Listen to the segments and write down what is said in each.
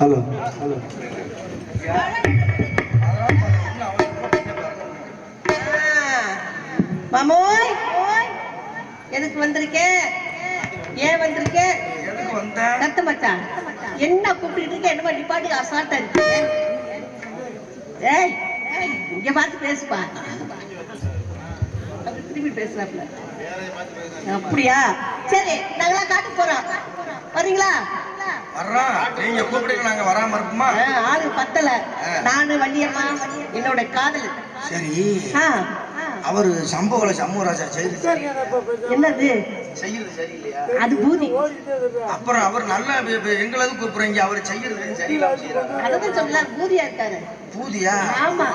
Hello hello மாமோய். எதுக்கு வந்திருக்க? ஏன் வந்திருக்க? சத்த மச்சான். என்ன கூப்பிட்டு இருக்க? என்னமா நிப்பாட்டு அசால்ட்டா இருக்கு. ஏய் இங்க பார்த்து பேசுப்பா. திரும்பி பேசுறாப்ல அப்படியா? சரி நாங்களாம் காட்டு போறோம். வரீங்களா வர்றோம் நீங்க கூப்பிடுங்க நாங்க வராம இருப்போமா ஆளு பத்தல. நானு வள்ளியம்மா என்னோட காதல். சரி. ஆ, அவரு சம்பவல சண்முகராஜா செய்து என்னது? செய்யறது சரியில்லையா? அது பூதி. அப்புறம் அவர் நல்ல எங்களது கூப்பிடுறீங்க அவர் செய்யறது சரியில்லாம அதான் பூதியா இருக்காரு. பூதியா? ஆமா.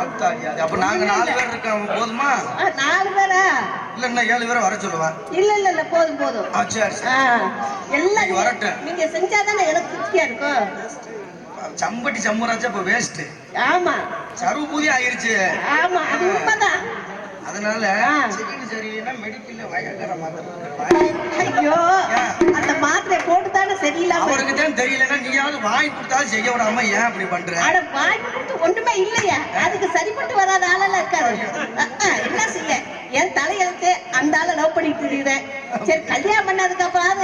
அப்ப நாங்க நாலு பேர் இருக்கோம் போதுமா? நாலு பேரா? இல்ல இன்னும் ஏழு பேரை வர சொல்லுவா. இல்ல இல்ல இல்ல போதும் போதும். சரி எல்லாம் வரட்டும். நீங்க செஞ்சாதானே எனக்கு திருப்தியா இருக்கும். சம்பட்டி சம்பராஜா இப்ப வேஸ்ட் ஆமா. சருவு பூதி ஆயிருச்சு. ஆமா அது உண்மைதான். அதனால. செகண்ட் சரியில்லைன்னா மெடிக்கல்ல வயக்கார மாத்திரம் ஐயோ அந்த மாத்திரை போட்டு தானே சரியில்லாம அவருக்கு தான் தெரியலன்னா நீயாவது வாங்கி கொடுத்தாலும் செய்ய விடாம ஏன் அப்படி பண்ற? அட வாய் கொடுத்து ஒண்ணுமே இல்லையா. அதுக்கு சரிப்பட்டு வராத ஆளெல்லாம் இருக்காரு. என்ன செய்ய? என் தலையெழுத்து அந்த ஆளை லவ் பண்ணிட்டு இருக்கிறேன் சரி கல்யாணம் பண்ணதுக்கு அப்புறம்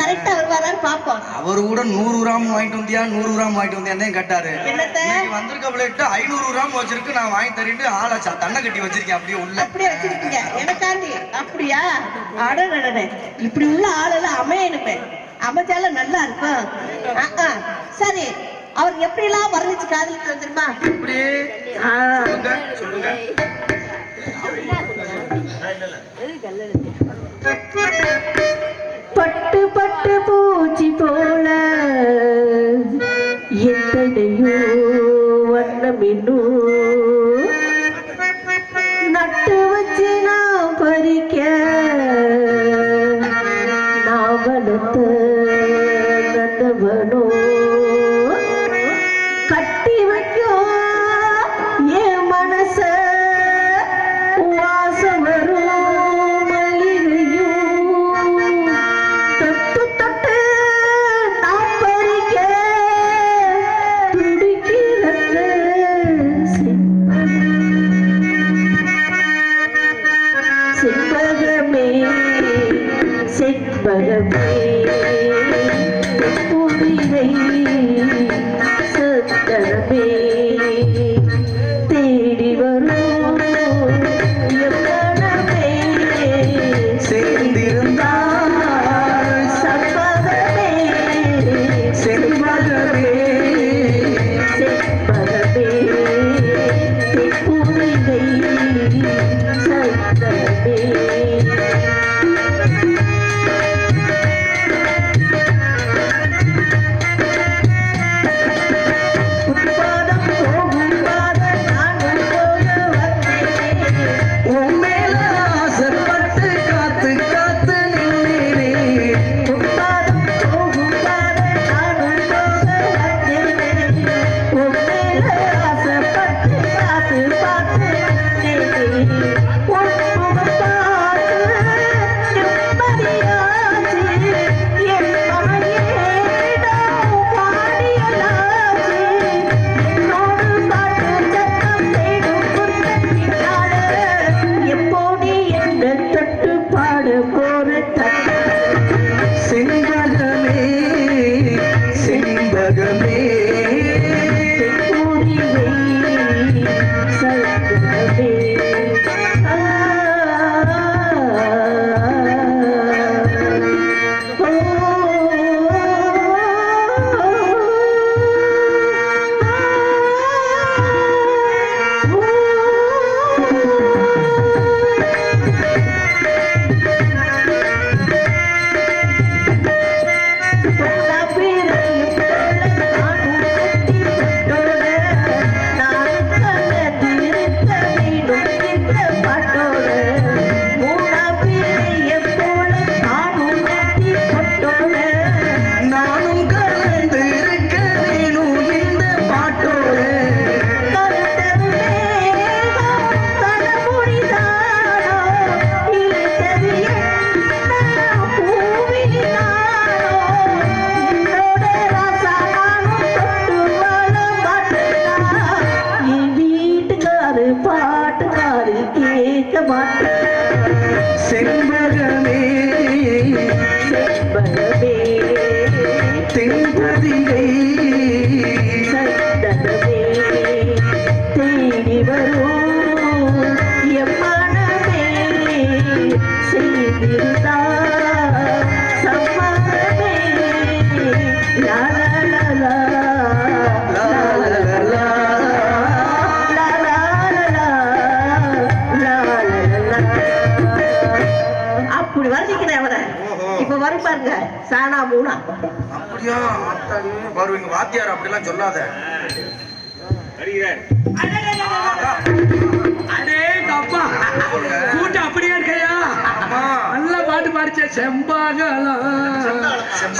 கரெக்டா வருவாரான்னு பாப்போம் அவரு கூட நூறு கிராம் வாங்கிட்டு வந்தியா? நூறு கிராம் வாங்கிட்டு வந்தியா கட்டாரு. என்னத்த? வந்திருக்க பிளேட்டு ஐநூறு கிராம் வச்சிருக்கு நான் வாங்கி தரேன்ட்டு ஆளை ச- தண்ணை கட்டி வச்சிருக்கேன் அப்படியே உள்ள. அப்படியே வச்சிருக்கீங்க. எனக்காண்டி? அப்படியா? அடடடடே. இப்படி உள்ள ஆளெல்லாம் அமையனுப்பேன் அமைச்சாலும் நல்லா இருக்கும். சரி. அவர் எப்படி எல்லாம் வர்ணிச்சு காதலிக்கு வந்துருமா பட்டு பட்டு பூச்சி போல செண்பகமே sick. சானா மூணா. அப்படியா ஆத்தாடி, வருவீங்க வாத்தியார் அப்படிலாம் சொல்லாத. அடே அப்பா கூட்டம் அப்படியே இருக்கையா? நல்ல பாட்டு பாடிச்ச செம்பாகலாம்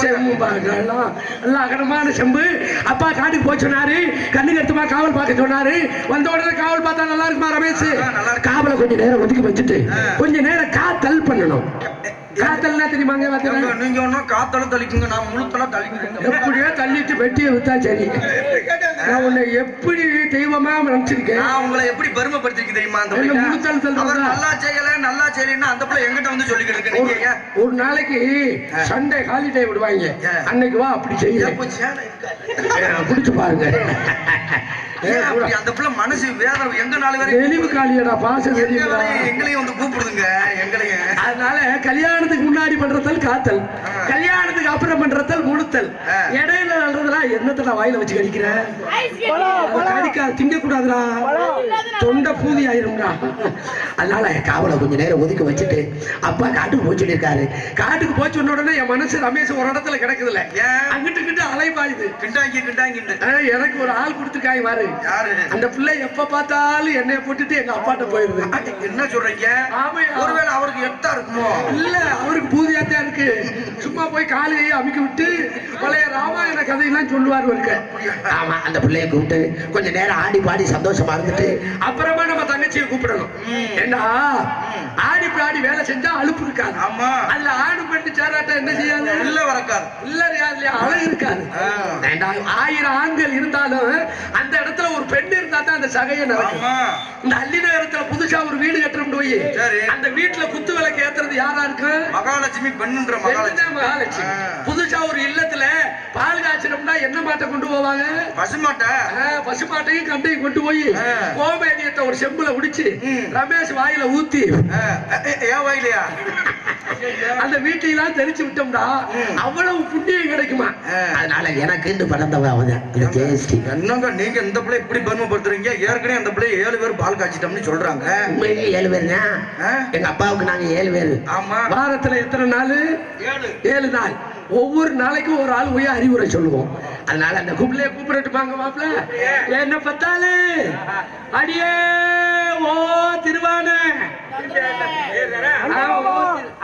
செம்பாகலாம் நல்ல அகலமான செம்பு. அப்பா காட்டுக்கு போய் சொன்னாரு. கண்ணு கருத்துமா காவல் பார்க்க சொன்னாரு. வந்த உடனே காவல் பார்த்தா நல்லா இருக்குமா ரமேஷ்? காவலை கொஞ்ச நேரம் ஒதுக்கி வச்சுட்டு கொஞ்ச நேரம் காத்தல் பண்ணணும். காத்தல்னா தெரியுமாங்க ஏங்க, பாத்தீங்கன்னா நீங்க ஒன்னும் காத்தலும் தளிக்குங்க நான் முழுத்தலாம் தளிக்கிறேன் எப்படியோ தள்ளிட்டு வெட்டியை வித்தா சரி. நான் உன்னை எப்படி தெய்வமா நினைச்சிருக்கேன் நான் உங்களை எப்படி பெருமைப்படுத்திருக்கு தெரியுமா அந்த? அவர் நல்லா செய்யல நல்லா செய்யலன்னா அந்த பிள்ளை எங்கிட்ட வந்து சொல்லிக்கிட்டு இருக்கு. ஒரு- நீங்க? ஒரு நாளைக்கு சண்டே ஹாலிடே விடுவாங்க. அன்னைக்கு வா அப்படி செய்ய? குடிச்சு பாருங்க. அந்த பிள்ளை மனசு வேற எங்க நாலு தெளிவு காலியடா பாசம் எங்களையும் வந்து கூப்பிடுதுங்க எங்களையும். அதனால கல்யாணத்துக்கு முன்னாடி பண்றதல் காத்தல். கல்யாணத்துக்கு அப்புறம் பண்றதல் முழுத்தல். இடையில நடந்ததெல்லாம் என்னத்தடா வாயில வச்சு கடிக்கிறேன்? கடிக்கா திங்க கூடாதுடா தொண்டை பூதி ஆயிரும்டா. அதனால காவலை கொஞ்ச நேரம் ஒதுக்கி வச்சுட்டு அப்பா காட்டுக்கு போய் சொல்லியிருக்காரு. காட்டுக்கு போய் சொன்ன உடனே என் மனசு ரமேஷ் ஒரு இடத்துல கிடக்குதுல ஏன்? அங்கிட்டு கிட்ட அலைபாயுது. கிண்டாங்கி கிண்டாங்கின்னு ஆ, எனக்கு ஒரு ஆள் கொடுத்துருக்காங்க பாரு. யாரு? அந்த பிள்ளை எப்ப பார்த்தாலும் என்னைய போட்டுட்டு எங்க அப்பாட்ட போயிருது. அடி, என்ன சொல்றீங்க. ஒருவேளை அவருக்கு எட்டா இருக்குமோ? இல்ல அவருக்கு பூதியாத்தான் இருக்கு. சும்மா போய் காலையை அமுக்கி விட்டு பழைய ராமாயண கதையெல்லாம் சொல்லுவார் இருக்க ஆமா அந்த பிள்ளைய கூப்பிட்டு கொஞ்ச நேரம் ஆடி பாடி சந்தோஷமா இருந்துட்டு அப்புறமா நம்ம தங்கச்சியை கூப்பிடணும். ஏண்டா? ஆடி பாடி வேலை செஞ்சா அலுப்பு இருக்காது. ஆமா. அதுல ஆடு பெண்ணு சேராட்டா என்ன செய்யாது? இல்ல வரக்காது இல்ல இல்லையா அழகு இருக்காது. ஆயிரம் ஆண்கள் இருந்தாலும் அந்த இடத்துல ஒரு பெண் இருந்தா தான் அந்த சகையை நடக்கும். இந்த அள்ளி நகரத்துல புதுசா ஒரு வீடு கட்டுறோம் போய். அந்த வீட்டுல குத்து விளக்கு ஏத்துறது யாரா இருக்கு மகாலட்சுமி பெண்ணுன்ற மகாலட்சுமி பெண்ணுதான் மகாலட்சுமி ஆ. புதுசா ஒரு இல்லத்துல பால் காய்ச்சணும்னா என்ன மாட்டை கொண்டு போவாங்க? பசுமாட்ட? பசுமாட்டையும் கண்டையும் கொண்டு போய் ஆ. கோமேதியத்தை ஒரு செம்புல உடிச்சு. ரமேஷ் வாயில ஊத்தி. ஏன் வாயிலையா? அந்த வீட்டையெல்லாம் தெரிச்சு விட்டோம்டா. அவ்வளவு புண்ணியம் கிடைக்குமா. அதனால எனக்கு பிறந்தவன் அவன் ஜெயஸ்ரீ. என்னங்க? நீங்க இந்த பிள்ளை இப்படி பெருமைப்படுத்துறீங்க ஏற்கனவே அந்த பிள்ளை ஏழு பேர் பால் காய்ச்சிட்டோம்னு சொல்றாங்க. உண்மையிலேயே ஏழு பேர்? எங்க அப்பாவுக்கு நாங்க ஏழு பேரு. ஆமா. வாரத்துல எத்தனை நாள்? ஏழு. ஏழு நாள். ஒவ்வொரு நாளைக்கும் ஒரு ஆள் போய் அறிவுரை சொல்லுவோம். அதனால அந்த கும்பலே கூப்பிடட்டுமாங்க மாப்பிள என்ன பத்தாலு அடியே ஓ திருவான.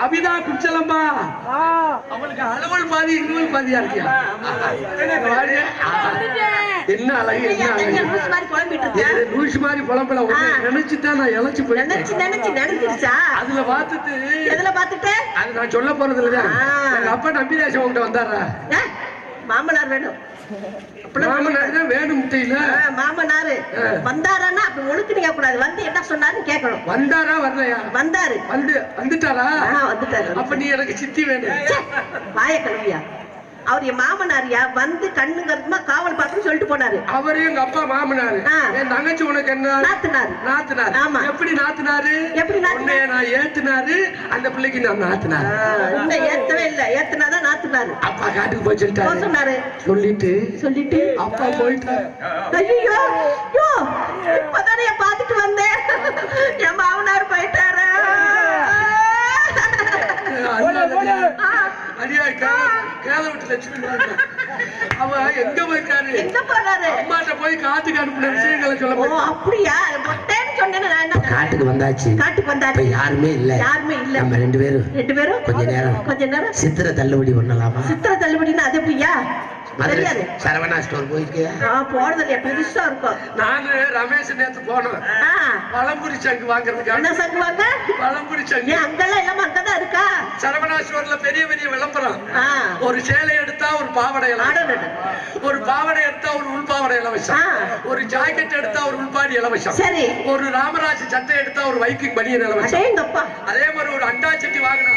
அபிதா குச்சலம்பா. அவளுக்கு அளவல் பாதி இருவல் பாதியா இருக்கியா. என்ன அழகு லூசு மாதிரி புலம்பல. நினைச்சுதான் நான் இழைச்சு நினைச்சு நினைச்சு நினைச்சிருச்சா? அதுல பார்த்துட்டு எதுல பாத்துட்ட அது நான் சொல்ல போறது. எங்க அப்பா நம்பிதாசம் உங்ககிட்ட வந்தாரா? ஏ, மாமனார் வேணும். மாமனார். வந்தாரான்னா அப்படி ஒழுக்கு நீங்க கூடாது. வந்து என்ன சொன்னாருன்னு கேட்கணும். வந்தாரா வரலையா? வந்தாரு. வந்து வந்துட்டாரா? வந்துட்டாரு அப்ப நீ எனக்கு சித்தி வேணும். வாய கழுவியா. அவர் என் மாமனாரியா வந்து கண்ணு கருத்துமா காவல் பார்க்கணும்னு சொல்லிட்டு போனாரு. அவரு எங்க அப்பா மாமனாரு. என் தங்கச்சி உனக்கு என்ன? நாத்துனாரு. நாத்துனாரு. ஆமா. எப்படி நாத்துனாரு? எப்படி நாத்துனாரு? நான் ஏத்துனாரு. அந்த பிள்ளைக்கு நான் நாத்துனாரு. இன்னும் ஏத்தவே இல்ல. ஏத்துனாதான் நாத்துனாரு. அப்பா காட்டுக்கு போய் சொல்லிட்டாரு. சொன்னாரு. சொல்லிட்டு. சொல்லிட்டு. அப்பா போயிட்டாரு. ஐயோ யோ இப்பதானே என் பார்த்துட்டு வந்தேன். என் மாமனார் போயிட்டாரு. ஆ, அடியா கேத விட்டு லட்சுமி. அவ எங்க போயிருக்காரு? எங்க போனாரு அம்மாட்ட போய் காத்துக்கு அனுப்பின விஷயங்களை சொல்ல அப்படியா? மொட்டைன்னு சொன்னேன்னு நான் என்ன காட்டுக்கு வந்தாச்சு. காட்டுக்கு இப்ப வந்தாரு யாருமே இல்ல. யாருமே இல்ல. நம்ம ரெண்டு பேரும். ரெண்டு பேரும்? கொஞ்ச நேரம். கொஞ்ச நேரம். சித்திர தள்ளுபடி பண்ணலாமா? சித்திர தள்ளுபடினா அது எப்படியா? சரவணா ஸ்டோர் போயிருக்கியா போனது இல்லையா பெருசா இருக்கும். நானு ரமேஷ் நேத்து போனோம். பழம்புரி சங்கு என்ன சங்குவாங்க பழம்புரி சங்கு. ஏன் அங்கெல்லாம் அங்கதான் இருக்கா? சரவணா ஸ்டோர்ல பெரிய பெரிய விளம்பரம். ஒரு சேலை எடுத்தா ஒரு பாவாடை. ஒரு பாவாடை எடுத்தா ஒரு உள்பாவாடை இலவசம். ஒரு ஜாக்கெட் எடுத்தா ஒரு உள்பாடி இலவசம் சரி. ஒரு ராமராஜ் சட்டை எடுத்தா ஒரு வைக்கிங் பனியன் இலவசம் அதே மாதிரி ஒரு அண்டா சட்டி வாங்கினா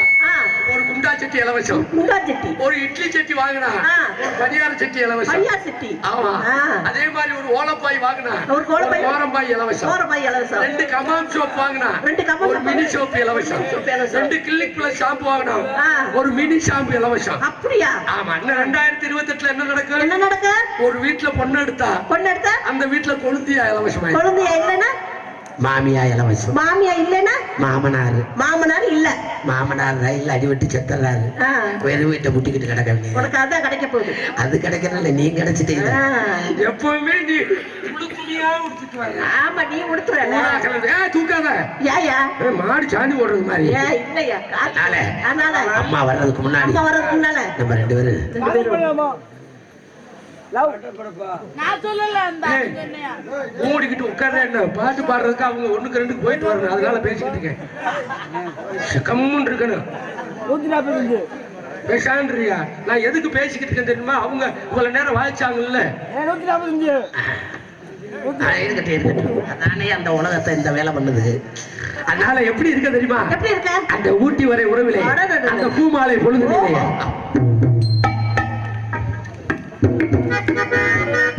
ஒரு குண்டா சட்டி இலவசம். குண்டா சட்டி. ஒரு இட்லி சட்டி வாங்கினா பனியார சட்டி இலவசம். பையா சட்டி. ஆமா. அதே மாதிரி ஒரு ஓலப்பாய் வாங்கினா ஒரு கோலப்பாய். ஓரம்பாய் இலவசம். சோரபாய் இலவசம். ரெண்டு கமாம் சோப் வாங்கினா ரெண்டு கமாம் ஒரு மினி சோப் இலவசம். இலவசம். ரெண்டு கிளினிக் பிளஸ் ஷாம்பு வாங்கினா. ஒரு மினி ஷாம்பு இலவசம். அப்படியா? ஆமா. இன்னும் ரெண்டாயிரத்தி இருபத்தி எட்டுல என்ன நடக்கும் என்ன நடக்கு? ஒரு வீட்டுல பொண்ணு எடுத்தா பொண்ணு எடுத்தா? அந்த வீட்டுல கொளுத்தியா இலவசமாய் குழந்தையா இல்லைன்னா மாமியா இலவசம் மாமியா இல்லைன்னா? மாமனார். மாமனார் இல்ல. மாமனார் ரயில் அடிபட்டு செத்துறாரு. வெறும் வீட்டை முட்டிக்கிட்டு கிடக்க வேண்டியது. உனக்கு அதான் கிடைக்க போகுது. அது கிடைக்கிறதில்ல நீ கிடைச்சிட்டீங்க. எப்பவுமே நீ ஆமா நீ உடுத்துறல தூக்காத. ஏயா ஏய், மாடு சாணி போடுறது மாதிரி. இல்லையா. அதனால அதனால. அம்மா வர்றதுக்கு முன்னாடி அம்மா வர்றதுக்கு முன்னால. நம்ம ரெண்டு பேரும் ரெண்டு பேரும் நான் சொல்லல அந்த ஏய், மூடிக்கிட்டு உட்கார்ற என்ன? பாட்டு பாடுறதுக்கு அவங்க ஒண்ணுக்கு ரெண்டுக்கு போயிட்டு வரணும் அதனால பேசிக்கிட்டு இருக்கேன். கம்முன்னு இருக்கணும். நூத்தி நாற்பத்தஞ்சு பேசான்றியா? நான் எதுக்கு பேசிக்கிட்டு இருக்கேன் தெரியுமா? அவங்க இவ்வளவு நேரம் வாய்ச்சாங்கல்ல. நூத்தி இருக்கட்டும் இருக்கட்டும். அதானே அந்த உலகத்தை இந்த வேலை பண்ணுது. அதனால எப்படி இருக்க தெரியுமா? எப்படி இருக்க? அந்த ஊட்டி வரை உறவிலே. அந்த பூமாலை பொழுது Thank you.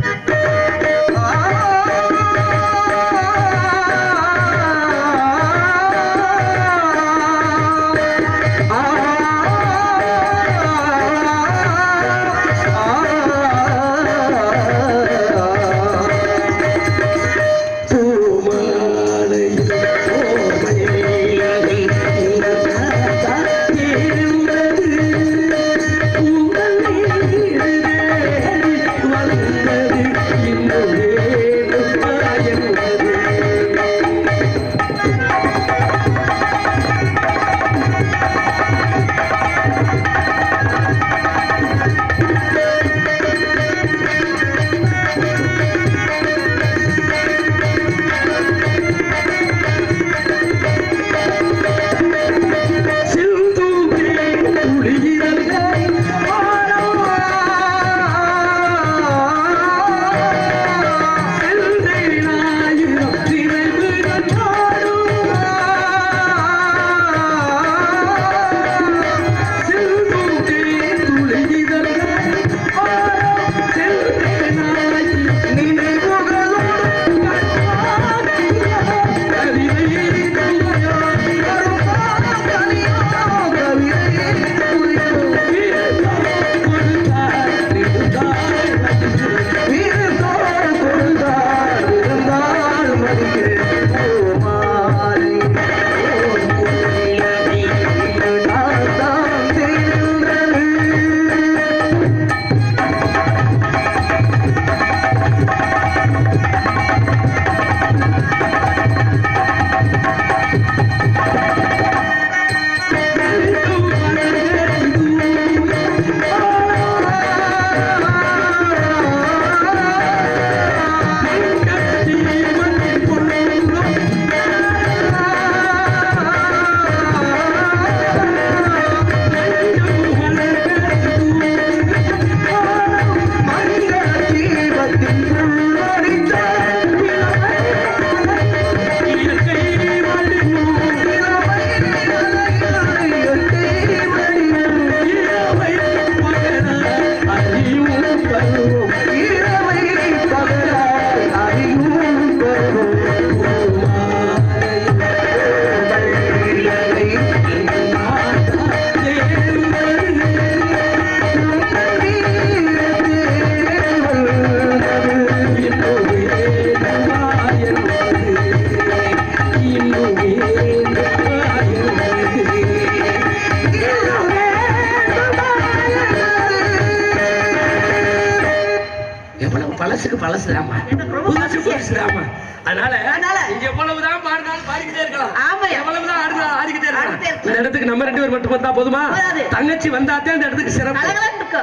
அதனால அதனால? எவ்வளவுதான் பாடினாலும் பாடிக்கிட்டே இருக்கலாம். ஆமாய்யா. எவ்வளவுதான் ஆடினாலும் ஆடிக்கிட்டே ஆடிக்கிட்டே இருக்கலாம். இருக்கலாம். இந்த இடத்துக்கு நம்ம ரெண்டு பேர் மட்டும் வந்தா போதுமா. தங்கச்சி வந்தாத்தே இந்த இடத்துக்கு சிறப்பு.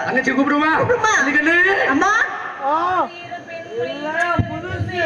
தங்கச்சி கூப்பிடுமா? அம்மா? புதுசு.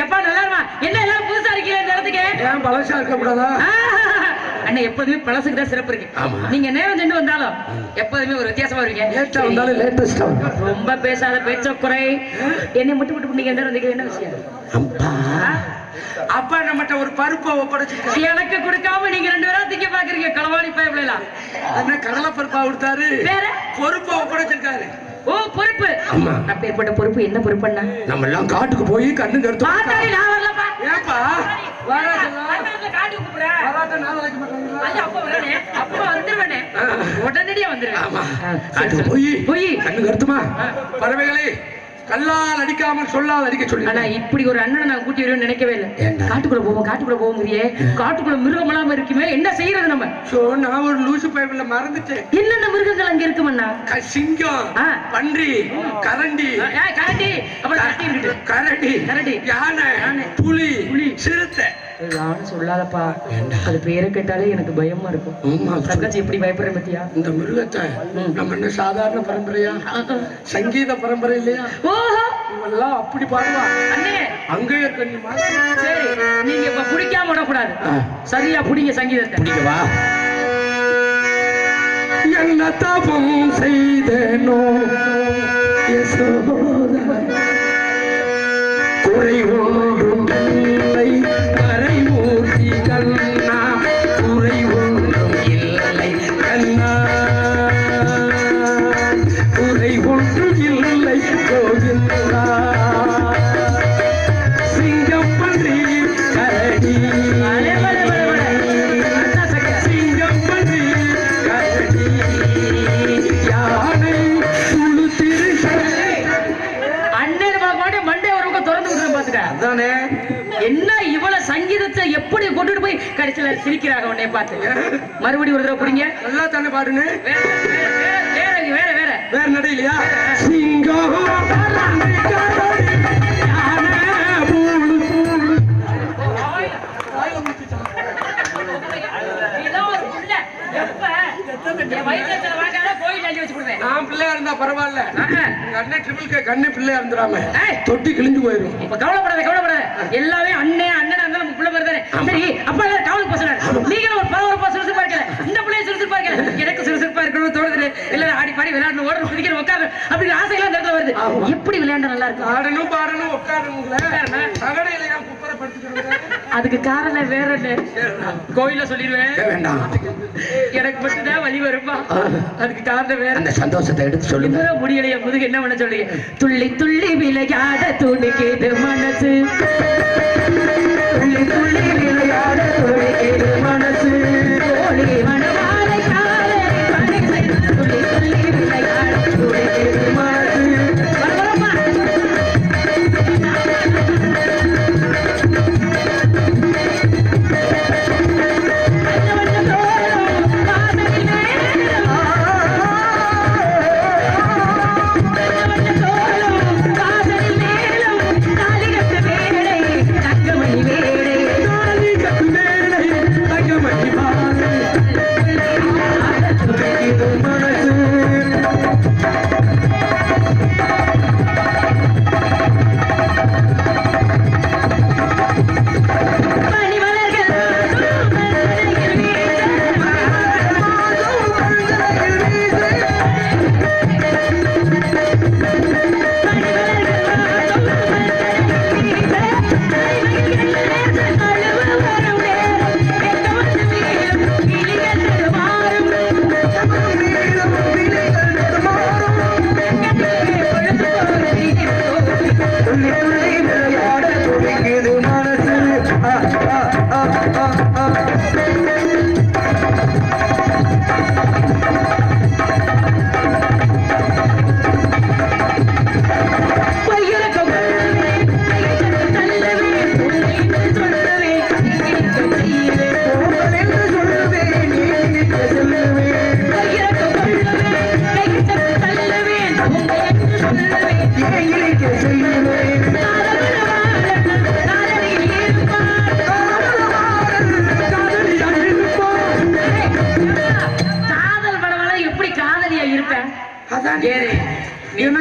எப்பா நல்லா இருமா? என்ன எல்லாம் புதுசா இருக்கீங்க இந்த இடத்துக்கு? ஏன் பழசா இருக்க கூடாதா? அண்ணே எப்போதுமே பழசுக்கு தான் சிறப்பு இருக்கு. நீங்க நேரம் சென்று வந்தாலும் எப்போதுமே ஒரு வித்தியாசமா லேட்டா வருவீங்க வந்தாலும் லேட்டஸ்டா ரொம்ப பேசாத பேச்ச குறை என்னை மட்டும் விட்டு நீங்க நேரம் வந்தீங்க என்ன விஷயம்? அப்பா நம்மகிட்ட ஒரு பருப்பை ஒப்படைச்சிருக்காரு எனக்கு கொடுக்காம நீங்க ரெண்டு பேரும் திங்க பாக்குறீங்க. களவாணி பயப்படலாம் என்ன கடலை பருப்பா கொடுத்தாரு? வேற? பொறுப்பை ஒப்படைச்சிருக்காரு ஓ பொறுப்பு ஆமா. அப்பேற்பட்ட பொறுப்பு என்ன பொறுப்புன்னா நம்ம எல்லாம் காட்டுக்கு போய் கண்ணு கருத்து பாத்தாடி நான் வரலப்பா ஏப்பா வராதா? வந்தாங்க, காட்டி கூப்பிடுறேன் வராத நாள் வைக்க மாட்டாங்களா ஐயா, அப்ப வரேனே. அப்ப வந்துருவேனே. உடனடியா வந்துருவேன். ஆமா காட்டுக்கு. போய் போய். கண்ணு கருத்துமா பறவைகளே கல்லால் அடிக்காமல் சொல்லால் அடிக்க சொல்லி ஆனா இப்படி ஒரு அண்ணனை நான் கூட்டி வருவேன்னு நினைக்கவே இல்லை? காட்டுக்குள்ள போவோம் காட்டுக்குள்ள போவோங்கிறியே. காட்டுக்குள்ள மிருகம் எல்லாம் இருக்குமே என்ன செய்யறது நம்ம? சோ நான் ஒரு லூசு பைபிள்ல மறந்துட்டேன். என்னென்ன மிருகங்கள் அங்க இருக்குமண்ணா சிங்கம். பன்றி கரண்டி. கரடி அப்புறம் கரடி. யானை யானை. புலி புலி. சிறுத்தை. யாரும் சொல்லாதப்பா. அது பேரை கேட்டாலே எனக்கு பயமா இருக்கும். தங்கச்சி எப்படி பயப்படுறேன் பத்தியா? இந்த மிருகத்தை நம்ம என்ன சாதாரண பரம்பரையா? சங்கீத பரம்பரை இல்லையா? ஓஹோ. இவெல்லாம் அப்படி பாடுவா. அண்ணே. அங்கே இருக்க நீ மாதிரி சரி நீங்க இப்ப பிடிக்காம விடக்கூடாது. சரியா பிடிங்க சங்கீதத்தை. பிடிக்கவா என்ன தபம் செய்தனோ யசோதா. இல்லை கோவிந்தா சிங்கம் பன்றி கரடி. சிங்கம் பன்றி கரடி யானை சுழு திருசடை அண்ணன் பாட்டு மண்டே ஒரு பக்கம் திறந்து விட்டுறேன் பாத்துக்க அதானே? என்ன இவ்வளவு சங்கீதத்தை எப்படி கொண்டுட்டு போய் கடைசியில சிரிக்கிறாங்க உன்னைய பார்த்து? மறுபடியும் ஒரு தடவை பிடிங்க. நல்லா தானே பாடுங்க வேற நடையிலையா சிங்கம் நான் பிள்ளையா இருந்தா பரவாயில்ல. அண்ணன் ட்ரிபிள் கே கண்ணே பிள்ளையா இருந்துடாம. தொட்டி கிழிஞ்சு போயிடும் இப்ப கவலைப்படாத கவலைப்படாத. எல்லாமே அண்ணன் அண்ணன் இருந்தாலும் நம்ம பிள்ளை தானே சரி அப்பா போக சொன்னாரு நீங்களும் ஒரு பரபரப்பா சுறுசுறுப்பா இருக்கல. இந்த பிள்ளைய சுறுசுறுப்பா இருக்கல. எனக்கு சுறுசுறுப்பா இருக்கணும்னு தோணுது எல்லாரும் ஆடி பாடி விளையாடணும். ஓடணும் குதிக்கணும் உட்காரணும் அப்படி ஆசையெல்லாம் இந்த இடத்துல வருது. எப்படி விளையாண்டா நல்லா இருக்கும். ஆடணும் பாடணும் உட்காரணும். சகடையில அதுக்கு காரணம் வேற என்ன? கோயில சொல்லிடுவேன். வேண்டாம் எனக்கு மட்டும்தான் வழி வரும்பா அதுக்கு காரணம் வேற அந்த சந்தோஷத்தை எடுத்து சொல்லுங்க. முடியலையே முதுகு என்ன பண்ண சொல்றீங்க துள்ளி துள்ளி விளையாட துடிக்குது மனசு. துள்ளி துள்ளி விளையாட துடிக்குது மனசு.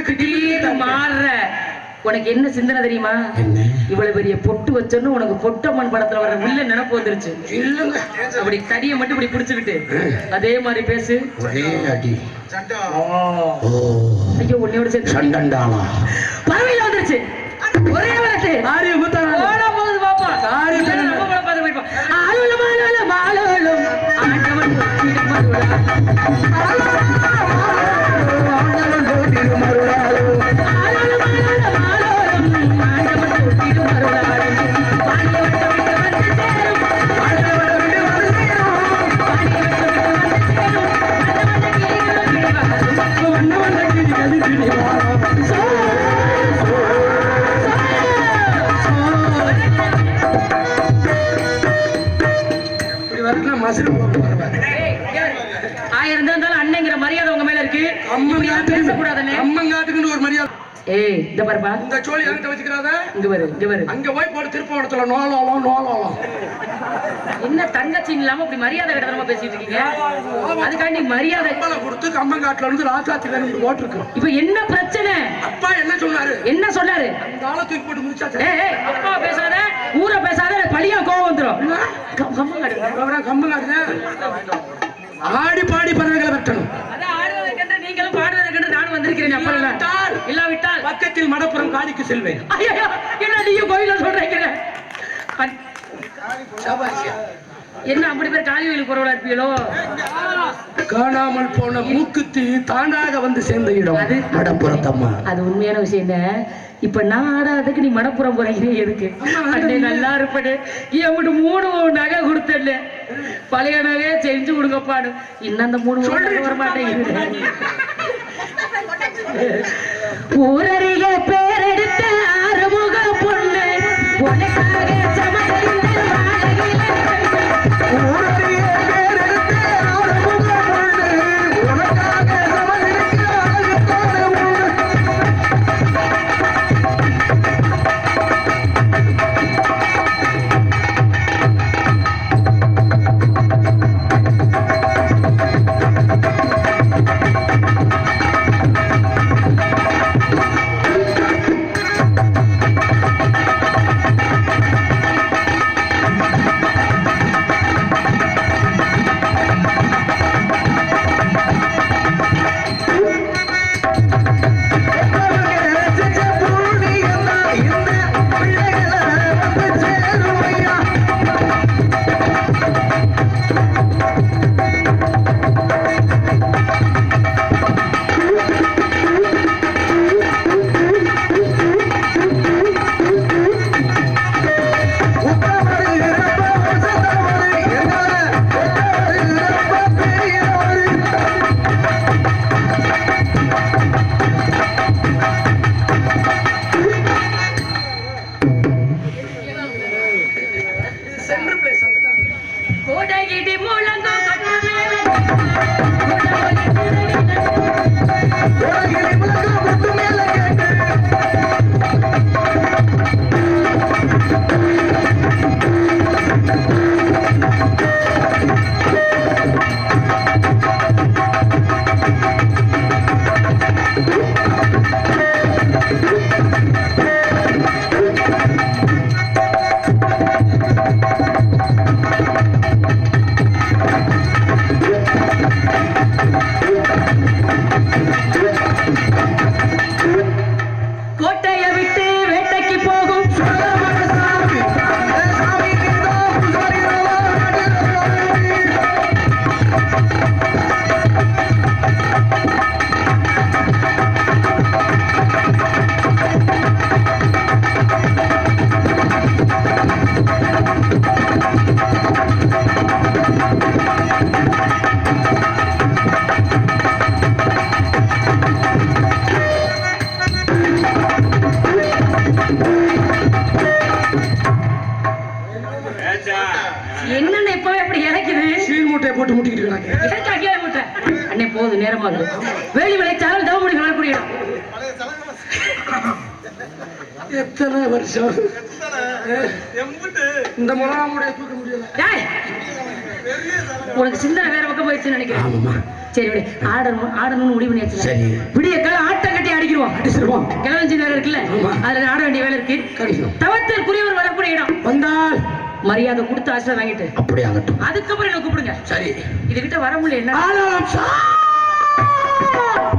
திடீர்னு மாறுற. உனக்கு என்ன சிந்தனை தெரியுமா? என்ன? இவ்வளவு பெரிய பொட்டு வச்சோன்னு உனக்கு பொட்டம்மன் படத்துல வர வில்ல நினைப்பு வந்துருச்சு. இல்லங்க. அப்படி தடியை மட்டும் இப்படி பிடிச்சுக்கிட்டு. அதே மாதிரி பேசு. ஒரே அடி. ஓ. ஐயோ உன்னையோட சேர்த்து சண்டண்டாளா பறவையில வந்துருச்சு. ஒரே வரட்டு ஆரிய ஓட போகுது பாப்பா. ஆரி இல்லைன்னா நம்ம கூட பார்த்து ஆண்டவன் பேசக்கூடாதுன்னு அம்மங்காட்டுக்குன்னு ஒரு மரியாதை. ஏய் இந்த பாருப்பா இந்த சோழி என்கிட்ட வச்சுக்கிறாத? இங்க பாரு அங்க போய் போட்டு திருப்பவனத்துல நோலாலம் நோலாலம். என்ன தங்கச்சி இல்லாம இப்படி மரியாதை கிடத்தனமா பேசிட்டு இருக்கீங்க? அதுக்காண்டி மரியாதை கம்பளை கொடுத்து கம்மங்காட்டுல இருந்து ராசாத்தி வேணும் போட்டிருக்கு. இப்ப என்ன பிரச்சனை? அப்பா என்ன சொன்னாரு? என்ன சொன்னாரு? இந்த ஆளை தூக்கி போட்டு முடிச்சாச்சு ஏய் அப்பா பேசாத ஊரை பேசாத பழியா கோவம் வந்துரும். கம்- கம்முங்க இருங்க. அப்புறம் கம்மங்காட்டுங்க ஆடி பாடி பறவைகளை வெட்டணும் நீங்களும் பாடுவதற்கென்று நானும் வந்திருக்கிறேன். அப்ப இல்லாவிட்டால். பக்கத்தில் மடப்புறம் காடிக்கு செல்வேன். ஐயோ என்ன நீயும் கோயில சொல்றீங்க. என்ன அப்படி பேர் காளி கோயிலுக்கு குறவலா இருப்பீங்களோ? காணாமல் போன மூக்குத்தி தானாக வந்து சேர்ந்த இடம் அது- மடப்புறத்தம்மா. அது உண்மையான விஷயம் என்ன இப்ப நான் ஆடாததுக்கு நீ மடப்புறம் போறீங்க எதுக்கு? அண்ணே நல்லா இருப்படு என்கிட்ட மூணு நகை கொடுத்தல பழைய நகையே செஞ்சு கொடுங்கப்பாடு இன்னும் அந்த மூணு மூணு நகை வர மாட்டேங்குது ஊரறிய பேரெடுத்த ஆறுமுக பொண்ணு. உனக்காக சமதறிந்த வாழகில நேரமாகுது வேலி விளைச்சாலும் தவமுடி வரக்கூடிய இடம் எத்தனை வருஷம்? இந்த முலாமுடைய தூக்க முடியல. டேய், உனக்கு சிந்தனை வேற பக்கம் போயிடுச்சுன்னு நினைக்கிறேன். சரி விடு. ஆடணும் ஆடணும்னு முடிவு பண்ணியாச்சு சரி. விடிய கால ஆட்டம் கட்டி அடிக்கிறோம். அடிச்சிருவோம். கிளவஞ்சி நேரம் இருக்குல்ல. அதுல ஆட வேண்டிய வேலை இருக்கு. கடினம். தவத்திற்குரியவர் வரக்கூடிய இடம். வந்தால். மரியாதை கொடுத்து ஆசிரியர் வாங்கிட்டு. அப்படி ஆகட்டும். அதுக்கப்புறம் என்ன கூப்பிடுங்க. சரி. இதுகிட்ட வர முடியல என்ன? Yeah.